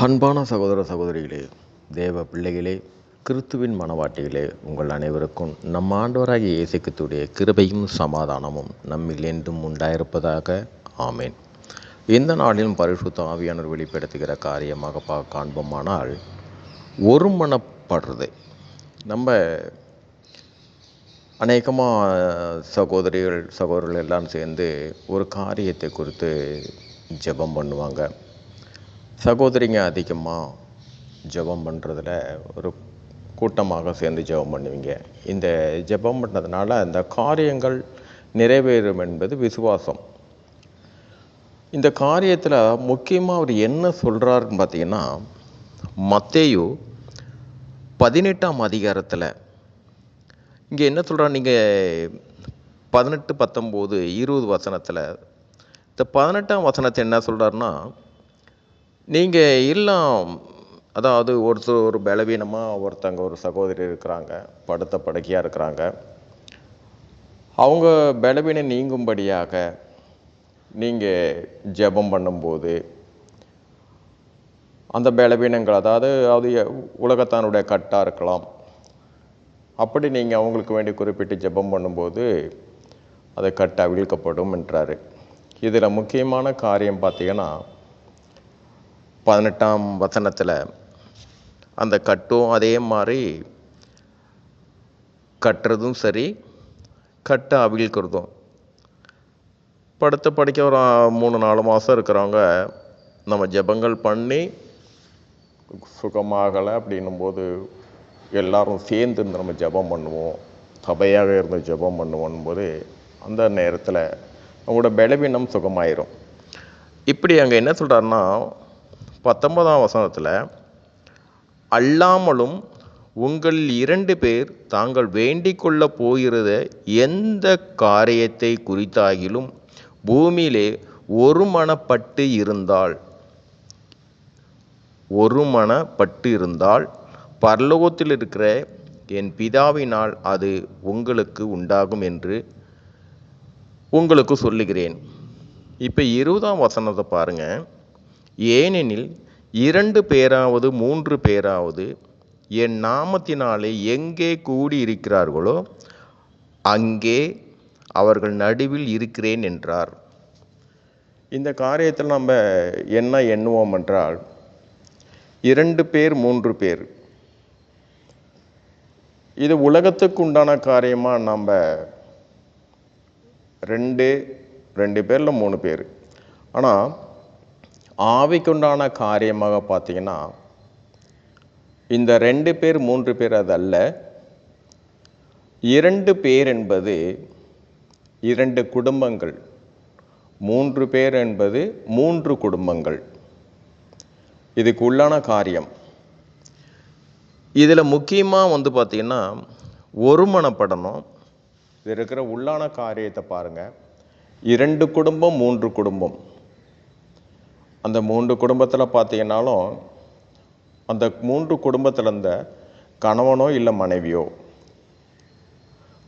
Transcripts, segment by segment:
அன்பான சகோதர சகோதரிகளே தேவ பிள்ளைகளே கிறிஸ்துவின் மனவாட்டிகளே உங்கள் அனைவருக்கும் நம் ஆண்டவராகிய இயேசுக்கத்துடைய கிருபையும் சமாதானமும் நம்மில் என்றும் உண்டாயிருப்பதாக. ஆமேன். எந்த நாளிலும் பரிசுத்த ஆவியானவர் வெளிப்படுத்துகிற காரியமாக பா காண்போமானால் ஒருமனப்படுறது நம்ம அநேகமாக சகோதரிகள் சகோதரர்கள் எல்லாம் சேர்ந்து ஒரு காரியத்தை குறித்து ஜெபம் பண்ணுவாங்க. சகோதரிங்க அதிகமாக ஜெபம் பண்ணுறதுல ஒரு கூட்டமாக சேர்ந்து ஜெபம் பண்ணுவீங்க. இந்த ஜெபம் பண்ணதுனால அந்த காரியங்கள் நிறைவேறும் என்பது விசுவாசம். இந்த காரியத்தில் முக்கியமாக அவர் என்ன சொல்கிறாருன்னு பார்த்தீங்கன்னா மத்தேயு பதினெட்டாம் அதிகாரத்தில் இங்கே என்ன சொல்கிறார் நீங்கள் பதினெட்டு பத்தொம்போது இருபது வசனத்தில் இந்த பதினெட்டாம் வசனத்தை என்ன சொல்கிறாருன்னா நீங்கள் எல்லாம் அதாவது ஒருத்தர் ஒரு பலவீனமாக ஒருத்தங்க ஒரு சகோதரி இருக்கிறாங்க படுத்த படுக்கையாக இருக்கிறாங்க. அவங்க பலவீனம் நீங்கும்படியாக நீங்கள் ஜெபம் பண்ணும்போது அந்த பலவீனங்கள் அதாவது அது உலகத்தானுடைய கட்டாக இருக்கலாம். அப்படி நீங்கள் அவங்களுக்கு வேண்டி குறிப்பிட்டு ஜெபம் பண்ணும்போது அதை கட்டாக விழுக்கப்படும் என்றார். இதில் முக்கியமான காரியம் பார்த்தீங்கன்னா பதினெட்டாம் வசனத்தில் அந்த கட்டும் அதே மாதிரி கட்டுறதும் சரி கட்ட அவிழ்க்கிறதும் படுத்த படிக்க ஒரு மூணு நாலு மாதம் இருக்கிறவங்க நம்ம ஜெபங்கள் பண்ணி சுகமாகலை அப்படின்னும் போது எல்லாரும் சேர்ந்து இருந்து நம்ம ஜெபம் பண்ணுவோம். சபையாக இருந்து ஜெபம் பண்ணுவோம் போது அந்த நேரத்தில் அவங்களோட பலவீனம் சுகமாயிரும். இப்படி அங்கே என்ன சொல்கிறாருன்னா பத்தொன்பதாம் வசனத்தில் அல்லாமலும் உங்கள் இரண்டு பேர் தாங்கள் வேண்டிக் கொள்ள போகிறத எந்த காரியத்தை குறித்தாகிலும் பூமியிலே ஒருமனப்பட்டு இருந்தால் ஒருமனப்பட்டு இருந்தால் பரலோகத்தில் இருக்கிற என் பிதாவினால் அது உங்களுக்கு உண்டாகும் என்று உங்களுக்கு சொல்லுகிறேன். இப்போ இருபதாம் வசனத்தை பாருங்கள் ஏனெனில் இரண்டு பேராவது மூன்று பேராவது என் நாமத்தினாலே எங்கே கூடி இருக்கிறார்களோ அங்கே அவர்கள் நடுவில் இருக்கிறேன் என்றார். இந்த காரியத்தில் நம்ம என்ன எண்ணுவோம் என்றால் இரண்டு பேர் மூன்று பேர். இது உலகத்துக்கு உண்டான காரியமாக நம்ம ரெண்டு ரெண்டு பேரில் மூணு பேர். ஆனால் ஆவிக்குண்டான காரியமாக பார்த்தீங்கன்னா இந்த ரெண்டு பேர் மூன்று பேர் அதல்ல இரண்டு பேர் என்பது இரண்டு குடும்பங்கள். மூன்று பேர் என்பது மூன்று குடும்பங்கள். இதுக்கு உள்ளான காரியம். இதில் முக்கியமாக வந்து பார்த்திங்கன்னா ஒருமனப்படணும். இது இருக்கிற உள்ளான காரியத்தை பாருங்கள் இரண்டு குடும்பம் மூன்று குடும்பம். அந்த மூன்று குடும்பத்தில் பார்த்தீங்கன்னாலும் அந்த மூன்று குடும்பத்தில் இருந்த கணவனோ இல்லை மனைவியோ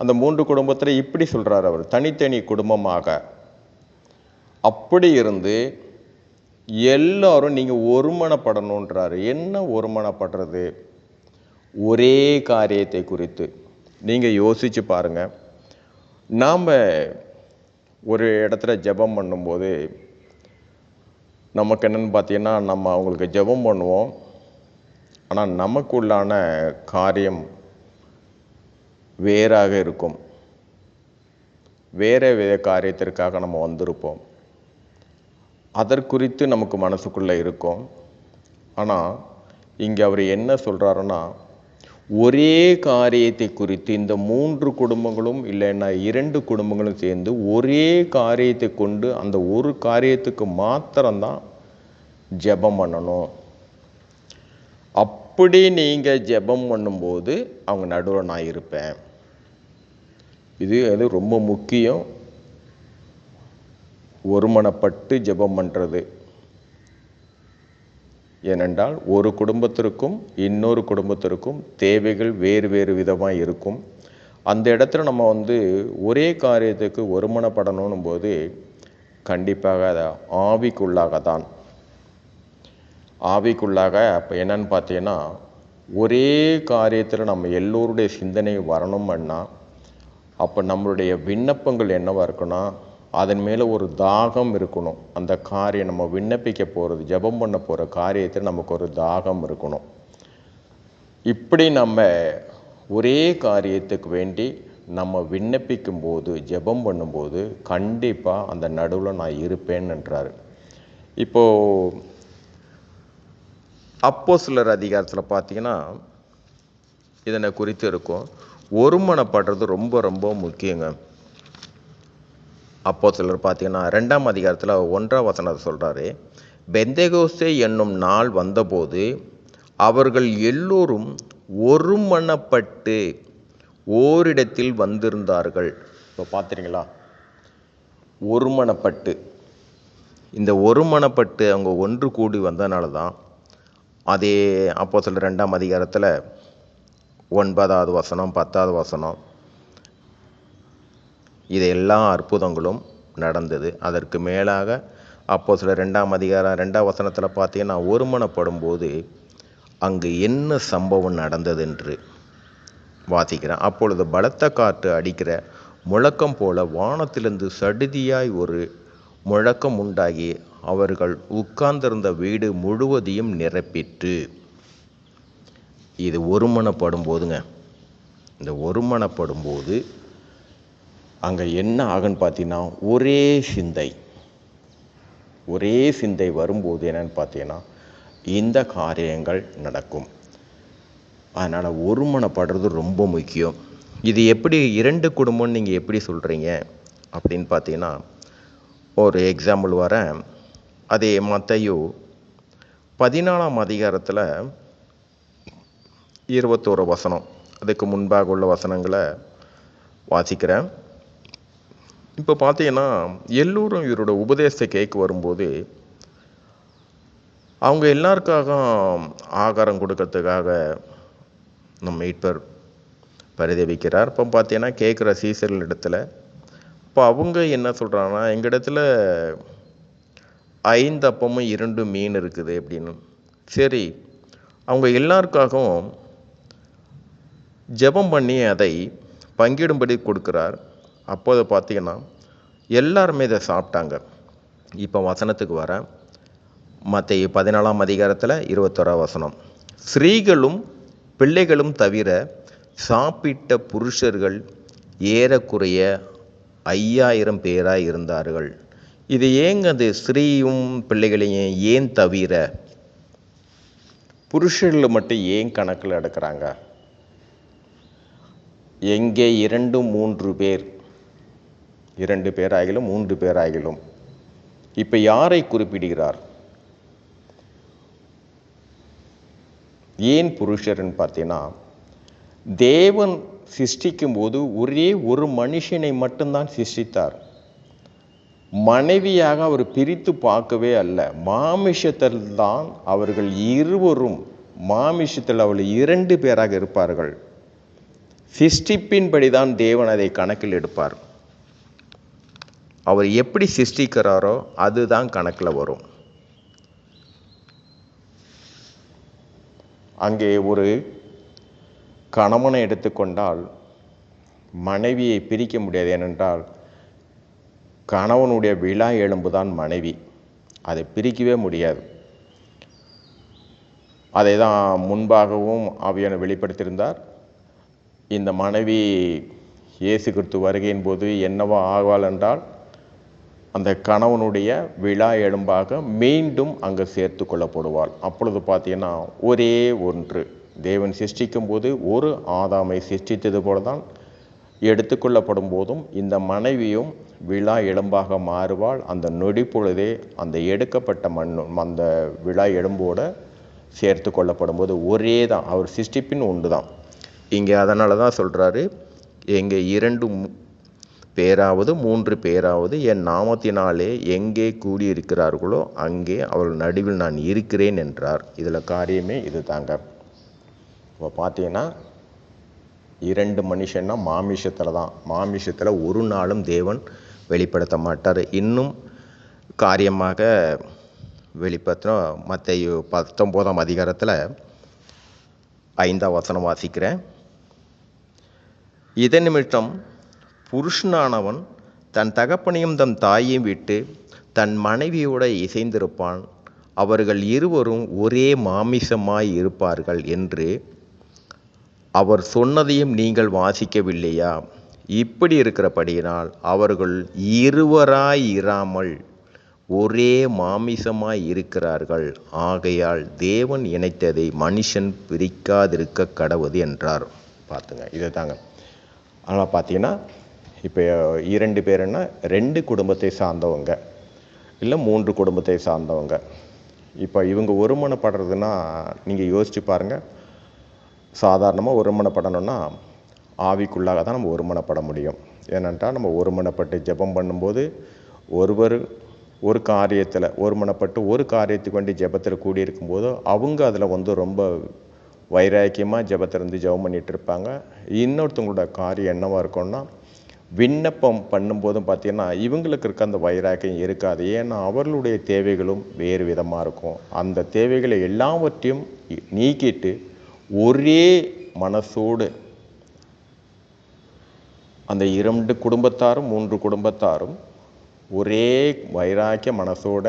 அந்த மூன்று குடும்பத்தில் இப்படி சொல்கிறார் அவர் தனித்தனி குடும்பமாக. அப்படி இருந்து எல்லாரும் நீங்கள் ஒருமனப்படணுன்றாரு. என்ன ஒருமனப்படுறது? ஒரே காரியத்தை குறித்து. நீங்கள் யோசித்து பாருங்கள் நாம் ஒரு இடத்துல ஜெபம் பண்ணும்போது நமக்கு என்னென்னு பார்த்தீங்கன்னா நம்ம அவங்களுக்கு ஜெபம் பண்ணுவோம். ஆனால் நமக்குள்ளான காரியம் வேறாக இருக்கும். வேறு வித காரியத்திற்காக நம்ம வந்திருப்போம். அதற்குறித்து நமக்கு மனசுக்குள்ளே இருக்கும். ஆனால் இங்கே அவர் என்ன சொல்கிறாருன்னா ஒரே காரியத்தை குறித்து இந்த மூன்று குடும்பங்களும் இல்லைன்னா இரண்டு குடும்பங்களும் சேர்ந்து ஒரே காரியத்தை கொண்டு அந்த ஒரு காரியத்துக்கு மாத்திரம்தான் ஜெபம் பண்ணணும். அப்படி நீங்கள் ஜெபம் பண்ணும்போது அவங்க நடுவில் நான் இருப்பேன். இது அது ரொம்ப முக்கியம். ஒருமனப்பட்டு ஜெபம் பண்ணுறது ஏனென்றால் ஒரு குடும்பத்திற்கும் இன்னொரு குடும்பத்திற்கும் தேவைகள் வேறு வேறு விதமாக இருக்கும். அந்த இடத்துல நம்ம வந்து ஒரே காரியத்துக்கு ஒருமனப்படணும் போது கண்டிப்பாக அதை ஆவிக்குள்ளாக தான் ஆவிக்குள்ளாக அப்போ என்னன்னு பார்த்தீங்கன்னா ஒரே காரியத்தில் நம்ம எல்லோருடைய சிந்தனை வரணும்னா அப்போ நம்மளுடைய விண்ணப்பங்கள் என்னவாக இருக்குன்னா அதன் மேலே ஒரு தாகம் இருக்கணும். அந்த காரியம் நம்ம விண்ணப்பிக்க போகிறது ஜெபம் பண்ண போகிற காரியத்தில் நமக்கு ஒரு தாகம் இருக்கணும். இப்படி நம்ம ஒரே காரியத்துக்கு வேண்டி நம்ம விண்ணப்பிக்கும் போது ஜெபம் பண்ணும்போது கண்டிப்பாக அந்த நடுவில் நான் இருப்பேன்ன்றார் இப்போது அப்போ சிலர் அதிகாரத்தில் பார்த்தீங்கன்னா இதனை குறித்து இருக்கும். ஒருமனப்படுறது ரொம்ப ரொம்ப முக்கியங்க. அப்போ சிலர் பார்த்தீங்கன்னா ரெண்டாம் அதிகாரத்தில் ஒன்றாம் வசனத்தை சொல்கிறாரு பெந்தகோஸ்தே என்னும் நாள் வந்தபோது அவர்கள் எல்லோரும் ஒருமனப்பட்டு ஓரிடத்தில் வந்திருந்தார்கள். இப்போ பார்த்துறீங்களா ஒருமனப்பட்டு. இந்த ஒருமனப்பட்டு அவங்க ஒன்று கூடி வந்தனால தான் அதே அப்போ சில ரெண்டாம் அதிகாரத்தில் ஒன்பதாவது வசனம் பத்தாவது வசனம் இது எல்லா அற்புதங்களும் நடந்தது. அதற்கு மேலாக அப்போ சில ரெண்டாம் அதிகாரம் ரெண்டாம் வசனத்தில் பார்த்தீங்கன்னா ஒருமனப்படும் போது அங்கு என்ன சம்பவம் நடந்தது என்று வாசிக்கிறேன். அப்பொழுது பலத்த காற்று அடிக்கிற முழக்கம் போல வானத்திலிருந்து சடுதியாய் ஒரு முழக்கம் உண்டாகி அவர்கள் உட்கார்ந்திருந்த வீடு முழுவதையும் நிரப்பிற்று. இது ஒருமனப்படும் போதுங்க இந்த ஒருமனப்படும் போது அங்கே என்ன ஆகுன்னு பார்த்தீங்கன்னா ஒரே சிந்தை. ஒரே சிந்தை வரும்போது என்னன்னு பார்த்தீங்கன்னா இந்த காரியங்கள் நடக்கும். அதனால் ஒருமனப்படுறது ரொம்ப முக்கியம். இது எப்படி இரண்டு குடும்பம்னு நீங்கள் எப்படி சொல்கிறீங்க அப்படின்னு பார்த்தீங்கன்னா ஒரு எக்ஸாம்பிள் வரேன். அதே மத்தையோ பதினாலாம் அதிகாரத்தில் இருபத்தோரு வசனம். அதுக்கு முன்பாக உள்ள வசனங்களை வாசிக்கிறேன். இப்போ பார்த்தீங்கன்னா எல்லோரும் இவரோட உபதேசத்தை கேட்க வரும்போது அவங்க எல்லாருக்காக ஆகாரம் கொடுக்கறதுக்காக நம்ம மீட்பர் பரிதவிக்கிறார் இப்போ பார்த்தீங்கன்னா கேட்குற சீசர்கள் இடத்துல இப்போ அவங்க என்ன சொல்கிறாங்கன்னா எங்கள் இடத்துல ஐந்து அப்பமும் இரண்டு மீன் இருக்குது அப்படின்னு. சரி அவங்க எல்லாருக்காகவும் ஜெபம் பண்ணி அதை பங்கிடும்படி கொடுக்குறார். அப்போது பார்த்தீங்கன்னா எல்லாருமே இதை சாப்பிட்டாங்க. இப்போ வசனத்துக்கு வர மற்ற பதினாலாம் அதிகாரத்தில் இருபத்தோரா வசனம். ஸ்திரீகளும் பிள்ளைகளும் தவிர சாப்பிட்ட புருஷர்கள் ஏறக்குறைய ஐயாயிரம் பேராக இருந்தார்கள். இது ஏங்க அது ஸ்திரீயும் பிள்ளைகளையும் ஏன் தவிர புருஷர்கள் மட்டும் ஏன் கணக்கில் எடுக்கிறாங்க? எங்கே இரண்டு மூன்று பேர் இரண்டு பேராகிலும் மூன்று பேராகிலும். இப்போ யாரை குறிப்பிடுகிறார்? ஏன் புருஷர்ன்னு பார்த்தீங்கன்னா தேவன் சிருஷ்டிக்கும் போது ஒரே ஒரு மனுஷனை மட்டும்தான் சிருஷ்டித்தார். மனைவியாக அவர் பிரித்து பார்க்கவே அல்ல. மாமிஷத்தில் தான் அவர்கள் இருவரும் மாமிஷத்தில் அவள் இரண்டு பேராக இருப்பார்கள். சிருஷ்டிப்பின்படி தான் தேவன் அதை கணக்கில் எடுப்பார். அவர் எப்படி சிருஷ்டிக்கிறாரோ அதுதான் கணக்கில் வரும். அங்கே ஒரு கணவனை எடுத்துக்கொண்டால் மனைவியை பிரிக்க முடியாது. ஏனென்றால் கணவனுடைய விழா எலும்புதான் மனைவி. அதை பிரிக்கவே முடியாது. அதை தான் முன்பாகவும் ஆவியான வெளிப்படுத்தியிருந்தார். இந்த மனைவி இயேசு கிறிஸ்து வருகையின் போது என்னவோ ஆவாள் என்றால் அந்த கணவனுடைய விழா எலும்பாக மீண்டும் அங்கே சேர்த்து கொள்ளப்படுவாள். அப்பொழுது பார்த்தீங்கன்னா ஒரே ஒன்று. தேவன் சிருஷ்டிக்கும் போது ஒரு ஆதாமை சிருஷ்டித்தது போல தான் எடுத்துக்கொள்ளப்படும் போதும் இந்த மனைவியும் விழா எலும்பாக மாறுவாள். அந்த நொடி பொழுதே அந்த எடுக்கப்பட்ட மண் அந்த விழா எலும்போட சேர்த்து கொள்ளப்படும் போது ஒரே தான் அவர் சிருஷ்டிப்பின் ஒன்று தான் இங்கே அதனால தான் சொல்கிறாரு எங்கள் இரண்டு பேராவது மூன்று பேராவது என் நாமத்தினாலே எங்கே கூடியிருக்கிறார்களோ அங்கே அவர்கள் நடுவில் நான் இருக்கிறேன் என்றார். இதில் காரியமே இது தாங்க இப்போ பார்த்தீங்கன்னா இரண்டு மனுஷன்னா மாமிஷத்தில் தான். மாமிஷத்தில் ஒரு நாளும் தேவன் வெளிப்படுத்த மாட்டார். இன்னும் காரியமாக வெளிப்படுத்தின மற்ற பத்தொம்போதாம் அதிகாரத்தில் ஐந்தாம் வசனம் வாசிக்கிறேன். இதன் நிமித்தம் புருஷனானவன் தன் தகப்பனையும் தம் தாயையும் விட்டு தன் மனைவியோட இசைந்திருப்பான். அவர்கள் இருவரும் ஒரே மாமிசமாய் இருப்பார்கள் என்று அவர் சொன்னதையும் நீங்கள் வாசிக்கவில்லையா? இப்படி இருக்கிறபடியினால் அவர்கள் இருவராய் இராமல் ஒரே மாமிசமாய் இருக்கிறார்கள். ஆகையால் தேவன் இணைத்ததை மனுஷன் பிரிக்காதிருக்க கடவுது என்றார். பார்த்துங்க இதை தாங்க ஆனால் பார்த்தீங்கன்னா இப்போ இரண்டு பேருன்னா ரெண்டு குடும்பத்தை சார்ந்தவங்க இல்லை மூன்று குடும்பத்தை சார்ந்தவங்க. இப்போ இவங்க ஒருமனப்படுறதுன்னா நீங்கள் யோசிச்சு பாருங்கள் சாதாரணமாக ஒருமனப்படணும்னா ஆவிக்குள்ளாக தான் நம்ம ஒருமனப்பட முடியும். ஏனென்றால் நம்ம ஒருமனப்பட்டு ஜெபம் பண்ணும்போது ஒருவர் ஒரு காரியத்தில் ஒருமனப்பட்டு ஒரு காரியத்துக்கு வேண்டி ஜெபத்தில் கூடியிருக்கும்போது அவங்க அதில் வந்து ரொம்ப வைராக்கியமாக ஜெபத்திலிருந்து ஜெபம் பண்ணிகிட்டு இருப்பாங்க. இன்னொருத்தவங்களோட காரியம் என்னவாக இருக்கும்னா விண்ணப்பம் பண்ணும்போதும் பார்த்தீங்கன்னா இவங்களுக்கு இருக்க அந்த வைராக்கியம் இருக்காது. ஏன்னா அவர்களுடைய தேவைகளும் வேறு விதமாக இருக்கும். அந்த தேவைகளை எல்லாவற்றையும் நீக்கிட்டு ஒரே மனசோடு அந்த இரண்டு குடும்பத்தாரும் மூன்று குடும்பத்தாரும் ஒரே வைராக்கிய மனசோட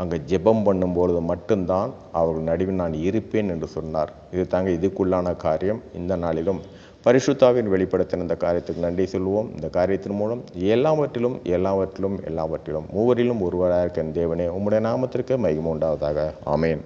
அங்கே ஜெபம் பண்ணும்பொழுது மட்டும்தான் அவர்கள் நடுவில் நான் இருப்பேன் என்று சொன்னார். இது தாங்க இதுக்குள்ளான காரியம். இந்த நாளிலும் பரிசுத்தாவின் வெளிப்படுத்தின இந்த காரியத்துக்கு நன்றி சொல்லுவோம். இந்த காரியத்தின் மூலம் எல்லாவற்றிலும் எல்லாவற்றிலும் எல்லாவற்றிலும் மூவரிலும் ஒருவராக இருக்க தேவனே உம்முடைய நாமத்திற்கு மகிமை உண்டாவதாக. ஆமேன்.